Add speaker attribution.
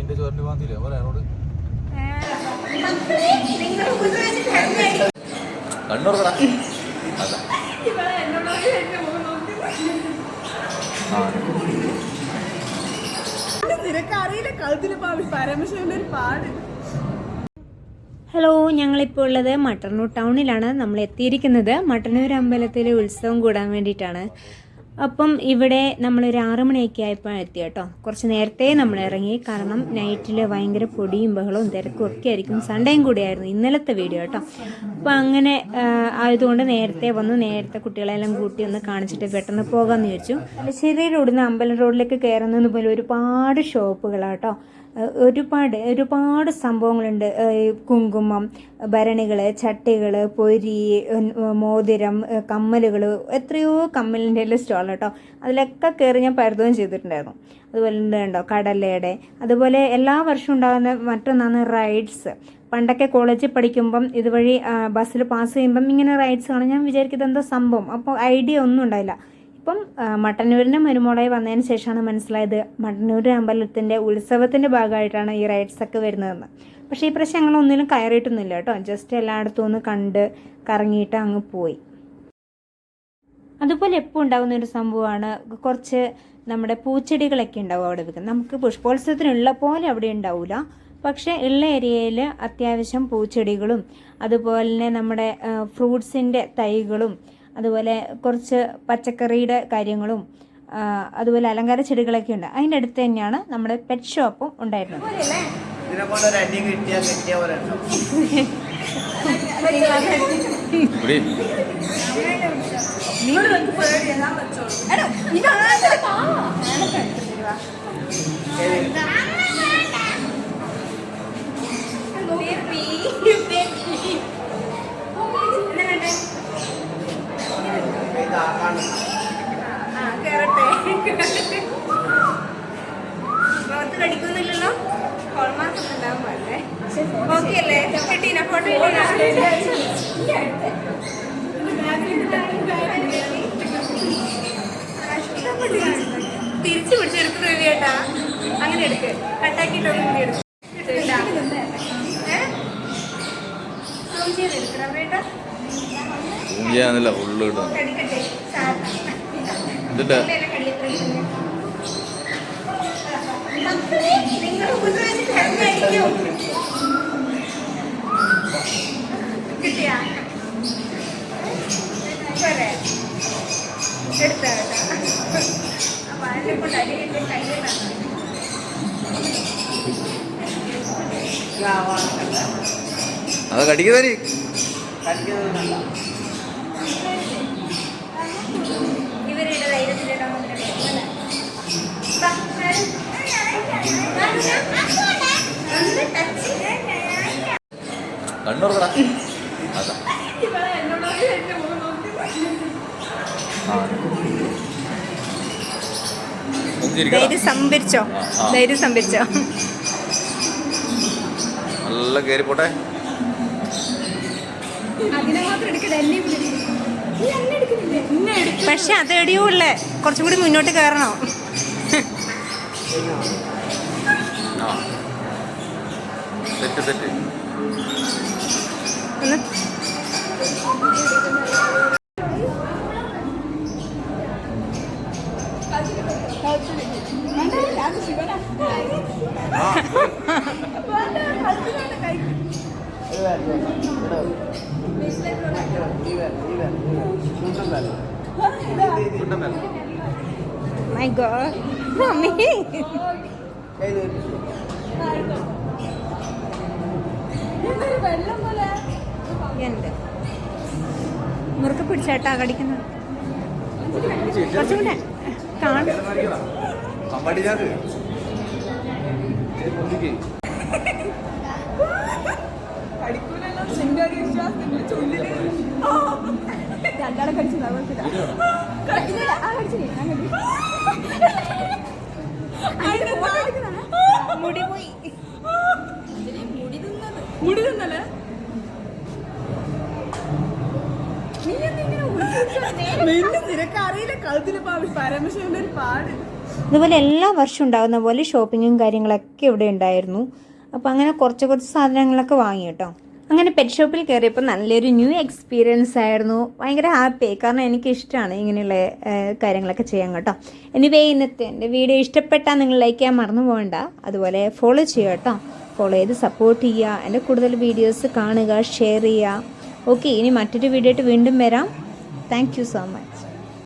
Speaker 1: ഷെഫിന്റെ ചോറിന്റെ വാന്തില്ലേ പറയാനോട് കണ്ണൂർക്കടാ.
Speaker 2: പരമശിവന്റെ ഒരു പാട്.
Speaker 3: ഹലോ ഞങ്ങളിപ്പോൾ ഉള്ളത് മട്ടന്നൂർ ടൗണിലാണ്. നമ്മൾ എത്തിയിരിക്കുന്നത് മട്ടന്നൂർ അമ്പലത്തിലെ ഉത്സവം കൂടാൻ വേണ്ടിയിട്ടാണ്. അപ്പം ഇവിടെ നമ്മൾ ആറ് മണിയൊക്കെ ആയപ്പോൾ എത്തി കേട്ടോ. കുറച്ച് നേരത്തെ നമ്മൾ ഇറങ്ങി. കാരണം നൈറ്റിൽ ഭയങ്കര പൊടിയും ബഹളവും തിരക്കും ഒക്കെ ആയിരിക്കും. സൺഡേയും കൂടിയായിരുന്നു ഇന്നലത്തെ വീഡിയോ കേട്ടോ. അപ്പം അങ്ങനെ ആയതുകൊണ്ട് നേരത്തെ വന്നു. നേരത്തെ കുട്ടികളെല്ലാം കൂട്ടി ഒന്ന് കാണിച്ചിട്ട് പെട്ടെന്ന് പോകാമെന്ന് ചോദിച്ചു തലശ്ശേരി റോഡിൽ നിന്ന് അമ്പലം റോഡിലേക്ക് കയറുന്നതുപോലെ ഒരുപാട് ഷോപ്പുകളാട്ടോ ഒരുപാട് ഒരുപാട് സംഭവങ്ങളുണ്ട്. കുങ്കുമം ഭരണികൾ ചട്ടികൾ പൊരി മോതിരം കമ്മലുകൾ എത്രയോ കമ്മലിന്റെ എല്ലാം സ്റ്റോൾ കേട്ടോ അതിലൊക്കെ കയറി ഞാൻ പരിതവും ചെയ്തിട്ടുണ്ടായിരുന്നു. അതുപോലെ ഉണ്ടോ കടലയുടെ അതുപോലെ എല്ലാ വർഷവും ഉണ്ടാകുന്ന മറ്റൊന്നാണ് റൈഡ്സ് പണ്ടൊക്കെ കോളേജിൽ പഠിക്കുമ്പം ഇതുവഴി ബസ്സിൽ പാസ് ചെയ്യുമ്പം ഇങ്ങനെ റൈഡ്സ് കാണാൻ ഞാൻ വിചാരിക്കുന്നത് എന്തോ സംഭവം. അപ്പോൾ ഐഡിയ ഒന്നും ഉണ്ടായില്ല. ഇപ്പം മട്ടന്നൂരിന് മരുമോളായി വന്നതിന് ശേഷമാണ് മനസ്സിലായത് മട്ടന്നൂർ അമ്പലത്തിന്റെ ഉത്സവത്തിന്റെ ഭാഗമായിട്ടാണ് ഈ റൈഡ്സ് ഒക്കെ വരുന്നതെന്ന്. പക്ഷേ ഈ പ്രാവശ്യം ഞങ്ങൾ ഒന്നിലും കയറിയിട്ടൊന്നുമില്ല കേട്ടോ. ജസ്റ്റ് എല്ലായിടത്തും ഒന്ന് കണ്ട് കറങ്ങിയിട്ട് അങ്ങ് പോയി. അതുപോലെ എപ്പോൾ ഉണ്ടാകുന്ന ഒരു സംഭവമാണ് കുറച്ച് നമ്മുടെ പൂച്ചെടികളൊക്കെ ഉണ്ടാവും അവിടെ വെക്കുന്നത്. നമുക്ക് പുഷ്പോത്സവത്തിനുള്ള പോലെ അവിടെ ഉണ്ടാവില്ല പക്ഷേ ഉള്ള ഏരിയയിൽ അത്യാവശ്യം പൂച്ചെടികളും അതുപോലെ തന്നെ നമ്മുടെ ഫ്രൂട്ട്സിന്റെ തൈകളും അതുപോലെ കുറച്ച് പച്ചക്കറിയുടെ കാര്യങ്ങളും അതുപോലെ അലങ്കാര ചെടികളൊക്കെ ഉണ്ട്. അതിന്റെ അടുത്ത് തന്നെയാണ് നമ്മുടെ പെറ്റ് ഷോപ്പും ഉണ്ടായിരുന്നത്.
Speaker 4: ഇതിനെ
Speaker 2: അല്ലേ? കിട്ടീന? ഫോട്ടോ തിരിച്ചു പിടിച്ചെടുക്കുന്ന ചേട്ടാ അങ്ങനെ എടുക്ക്. കട്ടാക്കിയിട്ടൊന്നും കൂടി എടുക്കും.
Speaker 1: ഫുള്ള് കിട്ടുന്നു
Speaker 2: കടിക്കട്ടെ എടുത്ത കേട്ടാ അപ്പൊ അതിനെ കൊണ്ട് അടിയിലെ കയ്യിലാണ്
Speaker 1: അത് കടിക്കുന്നേ
Speaker 4: കണ്ണൂർ
Speaker 2: ഇവരുടെ ധൈര്യത്തിലിടാൻ വന്നിട്ട്
Speaker 1: കണ്ണൂർക്കടാ അതാ ആ ഒന്ന് ചിരിക്കടാ.
Speaker 3: ധൈര്യം സംഭരിച്ചോ. ധൈര്യം
Speaker 1: നല്ല കയറി പോട്ടെ.
Speaker 3: പക്ഷെ അത് എടിയോ ഉള്ളേ? കുറച്ചും കൂടി മുന്നോട്ട് കയറണോ?
Speaker 1: തെറ്റ് തെറ്റ്.
Speaker 3: ഒന്ന്. My god mummy. ഉണ്ട് മുറുക്കെ പിടിച്ചേട്ടാ കടിക്കുന്നത് കുറച്ചും കൂടെ കാണും
Speaker 1: അമ്പടിഞ്ഞാക്ക്. ഇച്ചിരി
Speaker 3: മുടി പോയി
Speaker 2: മുടി തിന്നല്ലേ നിനക്ക് അറിയില്ല കഴുത്തിൽ പാവി പരമശിവന്റെ ഒരു പാട്.
Speaker 3: അതുപോലെ എല്ലാ വർഷവും ഉണ്ടാകുന്ന പോലെ ഷോപ്പിങ്ങും കാര്യങ്ങളൊക്കെ ഇവിടെ ഉണ്ടായിരുന്നു. അപ്പോൾ അങ്ങനെ കുറച്ച് കുറച്ച് സാധനങ്ങളൊക്കെ വാങ്ങി കേട്ടോ. അങ്ങനെ പെറ്റ് ഷോപ്പിൽ കയറിയപ്പോൾ നല്ലൊരു ന്യൂ എക്സ്പീരിയൻസ് ആയിരുന്നു. ഭയങ്കര ഹാപ്പിയായി കാരണം എനിക്ക് ഇഷ്ടമാണ് ഇങ്ങനെയുള്ള കാര്യങ്ങളൊക്കെ ചെയ്യാൻ കേട്ടോ. എനിവേ ഇന്നത്തെ എന്റെ വീഡിയോ ഇഷ്ടപ്പെട്ടാൽ നിങ്ങൾ ലൈക്ക് ചെയ്യാൻ മറന്നു പോകണ്ട. അതുപോലെ ഫോളോ ചെയ്യുക കേട്ടോ. ഫോളോ ചെയ്ത് സപ്പോർട്ട് ചെയ്യുക. എന്റെ കൂടുതൽ വീഡിയോസ് കാണുക ഷെയർ ചെയ്യുക. ഓക്കെ ഇനി മറ്റൊരു വീഡിയോ ആയിട്ട് വീണ്ടും വരാം. Thank you so much